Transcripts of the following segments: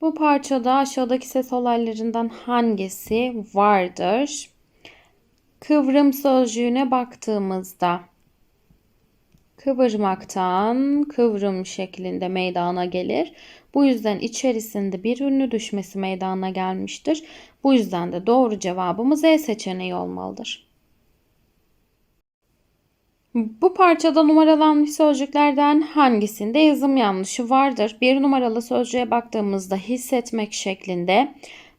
Bu parçada aşağıdaki ses olaylarından hangisi vardır? Kıvrım sözcüğüne baktığımızda kıvırmaktan kıvrım şeklinde meydana gelir. Bu yüzden içerisinde bir ünlü düşmesi meydana gelmiştir. Bu yüzden de doğru cevabımız E seçeneği olmalıdır. Bu parçada numaralanmış sözcüklerden hangisinde yazım yanlışı vardır? Bir numaralı sözcüğe baktığımızda hissetmek şeklinde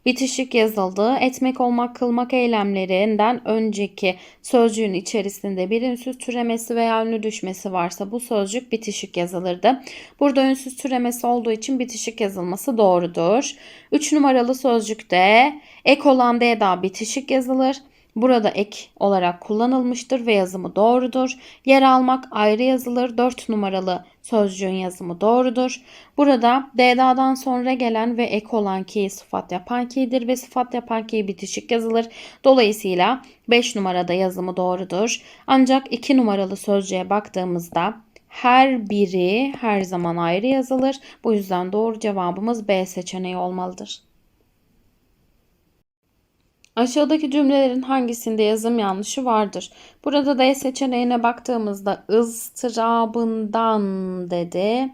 bitişik yazıldı. Etmek olmak kılmak eylemlerinden önceki sözcüğün içerisinde bir ünsüz türemesi veya ünlü düşmesi varsa bu sözcük bitişik yazılırdı. Burada ünsüz türemesi olduğu için bitişik yazılması doğrudur. 3 numaralı sözcükte ek olan D daha bitişik yazılır. Burada ek olarak kullanılmıştır ve yazımı doğrudur. Yer almak ayrı yazılır. 4 numaralı sözcüğün yazımı doğrudur. Burada DDA'dan sonra gelen ve ek olan ki sıfat yapan ki'dir ve sıfat yapan ki bitişik yazılır. Dolayısıyla 5 numarada yazımı doğrudur. Ancak 2 numaralı sözcüğe baktığımızda her biri her zaman ayrı yazılır. Bu yüzden doğru cevabımız B seçeneği olmalıdır. Aşağıdaki cümlelerin hangisinde yazım yanlışı vardır? Burada D seçeneğine baktığımızda ıstırabından dedi.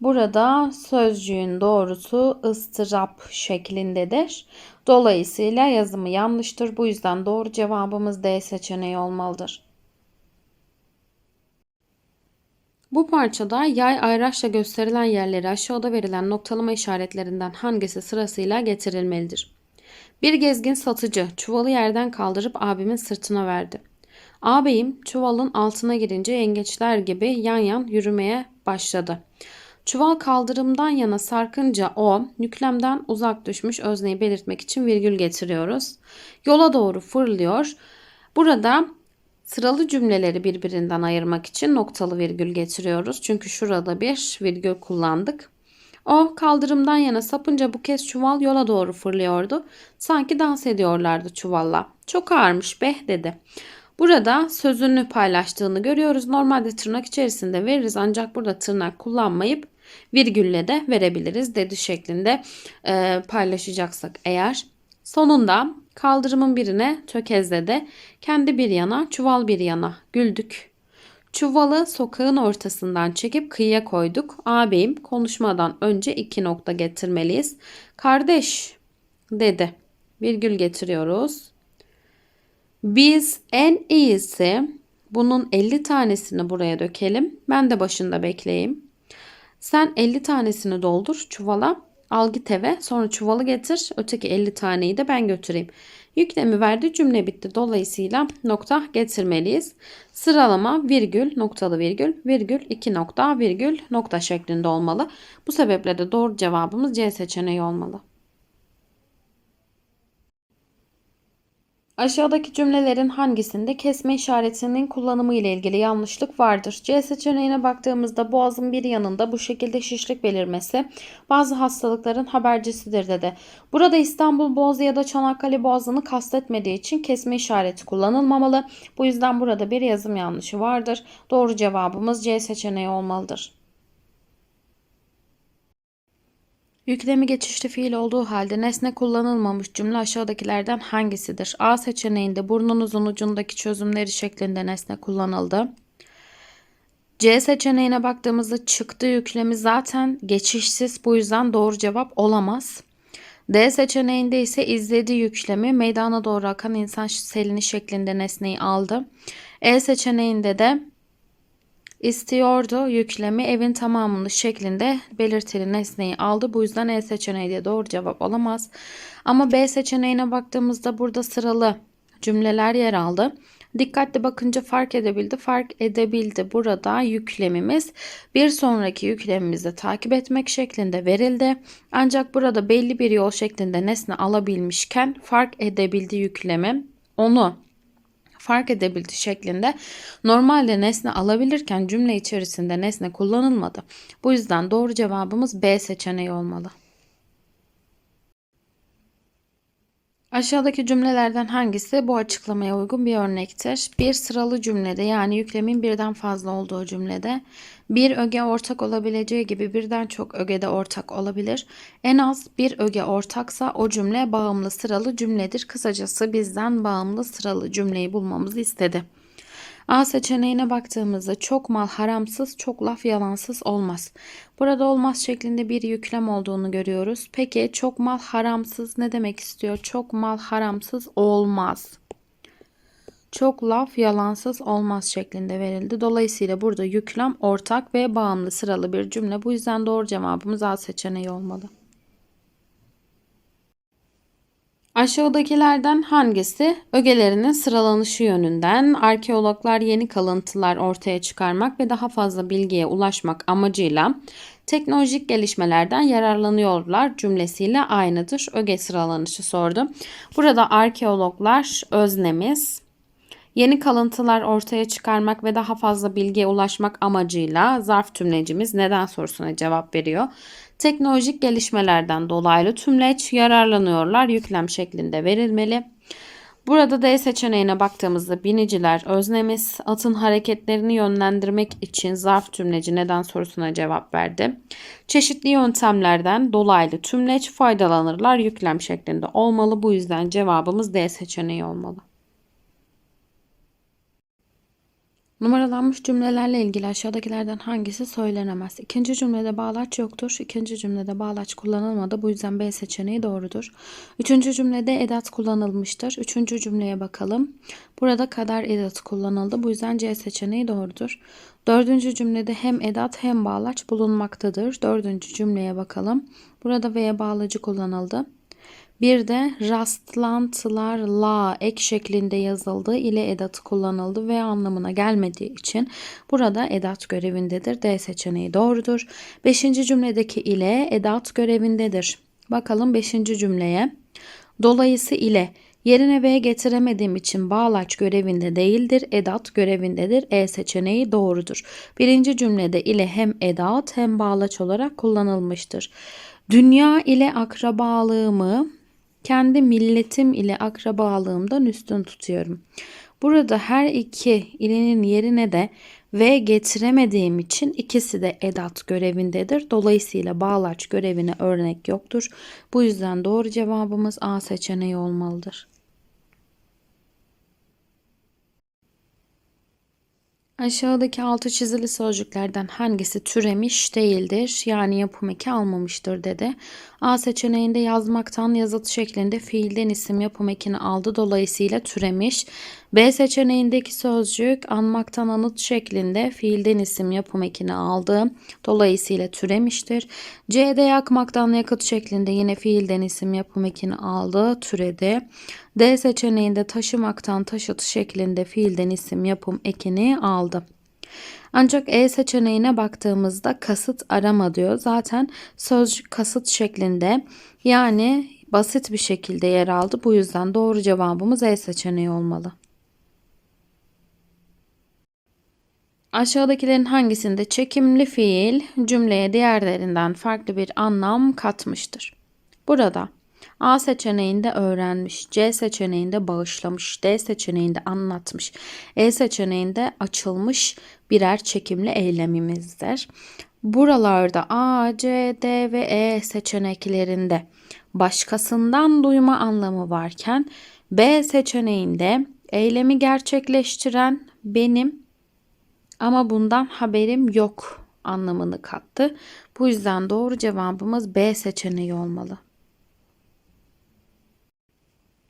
Burada sözcüğün doğrusu ıstırap şeklindedir. Dolayısıyla yazımı yanlıştır. Bu yüzden doğru cevabımız D seçeneği olmalıdır. Bu parçada yay ayraçla gösterilen yerleri aşağıda verilen noktalama işaretlerinden hangisi sırasıyla getirilmelidir? Bir gezgin satıcı çuvalı yerden kaldırıp abimin sırtına verdi. Ağabeyim çuvalın altına girince yengeçler gibi yan yan yürümeye başladı. Çuval kaldırımdan yana sarkınca o yüklemden uzak düşmüş özneyi belirtmek için virgül getiriyoruz. Yola doğru fırlıyor. Burada sıralı cümleleri birbirinden ayırmak için noktalı virgül getiriyoruz. Çünkü şurada bir virgül kullandık. O kaldırımdan yana sapınca bu kez çuval yola doğru fırlıyordu. Sanki dans ediyorlardı çuvalla. Çok ağırmış be dedi. Burada sözünü paylaştığını görüyoruz. Normalde tırnak içerisinde veririz ancak burada tırnak kullanmayıp virgülle de verebiliriz dedi şeklinde e, paylaşacaksak eğer. Sonunda kaldırımın birine tökezledi. Kendi bir yana, çuval bir yana. Güldük. Çuvalı sokağın ortasından çekip kıyıya koyduk. Ağabeyim konuşmadan önce iki nokta getirmeliyiz. Kardeş dedi. Virgül getiriyoruz. Biz en iyisi bunun 50 tanesini buraya dökelim. Ben de başında bekleyeyim. Sen 50 tanesini doldur çuvala. Al git eve sonra çuvalı getir. Öteki 50 taneyi de ben götüreyim. Yüklemi verdi cümle bitti. Dolayısıyla nokta getirmeliyiz. Sıralama virgül noktalı virgül virgül iki nokta virgül nokta şeklinde olmalı. Bu sebeple de doğru cevabımız C seçeneği olmalı. Aşağıdaki cümlelerin hangisinde kesme işaretinin kullanımı ile ilgili yanlışlık vardır? C seçeneğine baktığımızda boğazın bir yanında bu şekilde şişlik belirmesi bazı hastalıkların habercisidir dedi. Burada İstanbul Boğazı ya da Çanakkale Boğazı'nı kastetmediği için kesme işareti kullanılmamalı. Bu yüzden burada bir yazım yanlışı vardır. Doğru cevabımız C seçeneği olmalıdır. Yüklemi geçişli fiil olduğu halde nesne kullanılmamış cümle aşağıdakilerden hangisidir? A seçeneğinde burnunuzun ucundaki çözümleri şeklinde nesne kullanıldı. C seçeneğine baktığımızda çıktı yüklemi zaten geçişsiz bu yüzden doğru cevap olamaz. D seçeneğinde ise izledi yüklemi meydana doğru akan insan selini şeklinde nesneyi aldı. E seçeneğinde de İstiyordu yüklemi evin tamamını şeklinde belirtili nesneyi aldı. Bu yüzden E seçeneği diye doğru cevap olamaz. Ama B seçeneğine baktığımızda burada sıralı cümleler yer aldı. Dikkatli bakınca fark edebildi. Fark edebildi. Burada yüklemimiz bir sonraki yüklemimizi takip etmek şeklinde verildi. Ancak burada belli bir yol şeklinde nesne alabilmişken fark edebildi yüklemi onu fark edebildi şeklinde normalde nesne alabilirken cümle içerisinde nesne kullanılmadı. Bu yüzden doğru cevabımız B seçeneği olmalı. Aşağıdaki cümlelerden hangisi bu açıklamaya uygun bir örnektir? Bir sıralı cümlede yani yüklemin birden fazla olduğu cümlede bir öge ortak olabileceği gibi birden çok öge de ortak olabilir. En az bir öge ortaksa o cümle bağımlı sıralı cümledir. Kısacası bizden bağımlı sıralı cümleyi bulmamızı istedi. A seçeneğine baktığımızda çok mal haramsız, çok laf yalansız olmaz. Burada olmaz şeklinde bir yüklem olduğunu görüyoruz. Peki çok mal haramsız ne demek istiyor? Çok mal haramsız olmaz. Çok laf yalansız olmaz şeklinde verildi. Dolayısıyla burada yüklem ortak ve bağımlı sıralı bir cümle. Bu yüzden doğru cevabımız A seçeneği olmalı. Aşağıdakilerden hangisi ögelerinin sıralanışı yönünden arkeologlar yeni kalıntılar ortaya çıkarmak ve daha fazla bilgiye ulaşmak amacıyla teknolojik gelişmelerden yararlanıyorlar cümlesiyle aynıdır. Öge sıralanışı sordu. Burada arkeologlar öznemiz, Yeni kalıntılar ortaya çıkarmak ve daha fazla bilgiye ulaşmak amacıyla zarf tümlecimiz neden sorusuna cevap veriyor. Teknolojik gelişmelerden dolaylı tümleç yararlanıyorlar yüklem şeklinde verilmeli. Burada D seçeneğine baktığımızda biniciler öznemiz atın hareketlerini yönlendirmek için zarf tümleci neden sorusuna cevap verdi. Çeşitli yöntemlerden dolaylı tümleç faydalanırlar yüklem şeklinde olmalı. Bu yüzden cevabımız D seçeneği olmalı. Numaralanmış cümlelerle ilgili aşağıdakilerden hangisi söylenemez? İkinci cümlede bağlaç yoktur. İkinci cümlede bağlaç kullanılmadı. Bu yüzden B seçeneği doğrudur. Üçüncü cümlede edat kullanılmıştır. Üçüncü cümleye bakalım. Burada kadar edat kullanıldı. Bu yüzden C seçeneği doğrudur. Dördüncü cümlede hem edat hem bağlaç bulunmaktadır. Dördüncü cümleye bakalım. Burada V'ye bağlacı kullanıldı. Bir de rastlantılarla ek şeklinde yazıldığı ile edatı kullanıldı ve anlamına gelmediği için burada edat görevindedir. D seçeneği doğrudur. Beşinci cümledeki ile edat görevindedir. Bakalım beşinci cümleye. Dolayısı ile yerine V getiremediğim için bağlaç görevinde değildir. Edat görevindedir. E seçeneği doğrudur. Birinci cümlede ile hem edat hem bağlaç olarak kullanılmıştır. Dünya ile akrabalığımı kendi milletim ile akrabalığımdan üstün tutuyorum. Burada her iki ilinin yerine de ve getiremediğim için ikisi de edat görevindedir. Dolayısıyla bağlaç görevine örnek yoktur. Bu yüzden doğru cevabımız A seçeneği olmalıdır. Aşağıdaki altı çizili sözcüklerden hangisi türemiş değildir? Yani yapım eki almamıştır dedi. A seçeneğinde yazmaktan yazıt şeklinde fiilden isim yapım ekini aldı. Dolayısıyla türemiş. B seçeneğindeki sözcük anmaktan anıt şeklinde fiilden isim yapım ekini aldı. Dolayısıyla türemiştir. C'de yakmaktan yakıt şeklinde yine fiilden isim yapım ekini aldı. Türedi. D seçeneğinde taşımaktan taşıt şeklinde fiilden isim yapım ekini aldı. Ancak E seçeneğine baktığımızda kasıt arama diyor. Zaten sözcük kasıt şeklinde yani basit bir şekilde yer aldı. Bu yüzden doğru cevabımız E seçeneği olmalı. Aşağıdakilerin hangisinde çekimli fiil cümleye diğerlerinden farklı bir anlam katmıştır? Burada A seçeneğinde öğrenmiş, C seçeneğinde bağışlamış, D seçeneğinde anlatmış, E seçeneğinde açılmış birer çekimli eylemimizdir. Buralarda A, C, D ve E seçeneklerinde başkasından duyma anlamı varken B seçeneğinde eylemi gerçekleştiren benim ama bundan haberim yok anlamını kattı. Bu yüzden doğru cevabımız B seçeneği olmalı.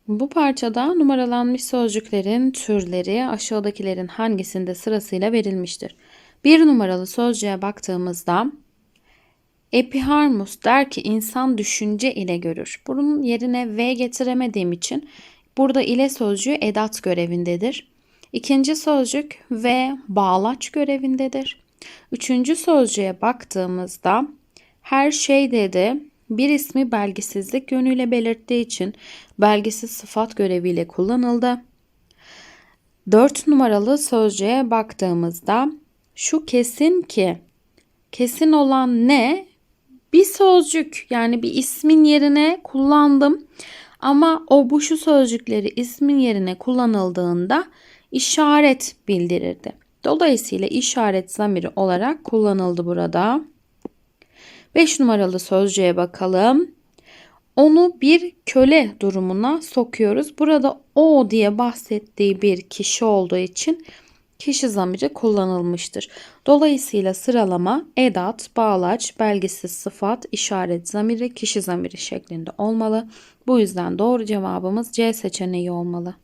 Bu parçada numaralanmış sözcüklerin türleri aşağıdakilerin hangisinde sırasıyla verilmiştir? Bir numaralı sözcüğe baktığımızda Epiharmus der ki insan düşünce ile görür. Bunun yerine V getiremediğim için burada ile sözcüğü edat görevindedir. İkinci sözcük ve bağlaç görevindedir. Üçüncü sözcüğe baktığımızda her şey dedi bir ismi belgisizlik yönüyle belirttiği için belgisiz sıfat göreviyle kullanıldı. 4 numaralı sözcüğe baktığımızda şu kesin ki kesin olan ne? Bir sözcük yani bir ismin yerine kullandım. Ama o bu şu sözcükleri ismin yerine kullanıldığında işaret bildirirdi. Dolayısıyla işaret zamiri olarak kullanıldı burada. 5 numaralı sözcüğe bakalım. Onu bir köle durumuna sokuyoruz. Burada o diye bahsettiği bir kişi olduğu için kişi zamiri kullanılmıştır. Dolayısıyla sıralama edat, bağlaç, belgisiz sıfat, işaret zamiri, kişi zamiri şeklinde olmalı. Bu yüzden doğru cevabımız C seçeneği olmalı.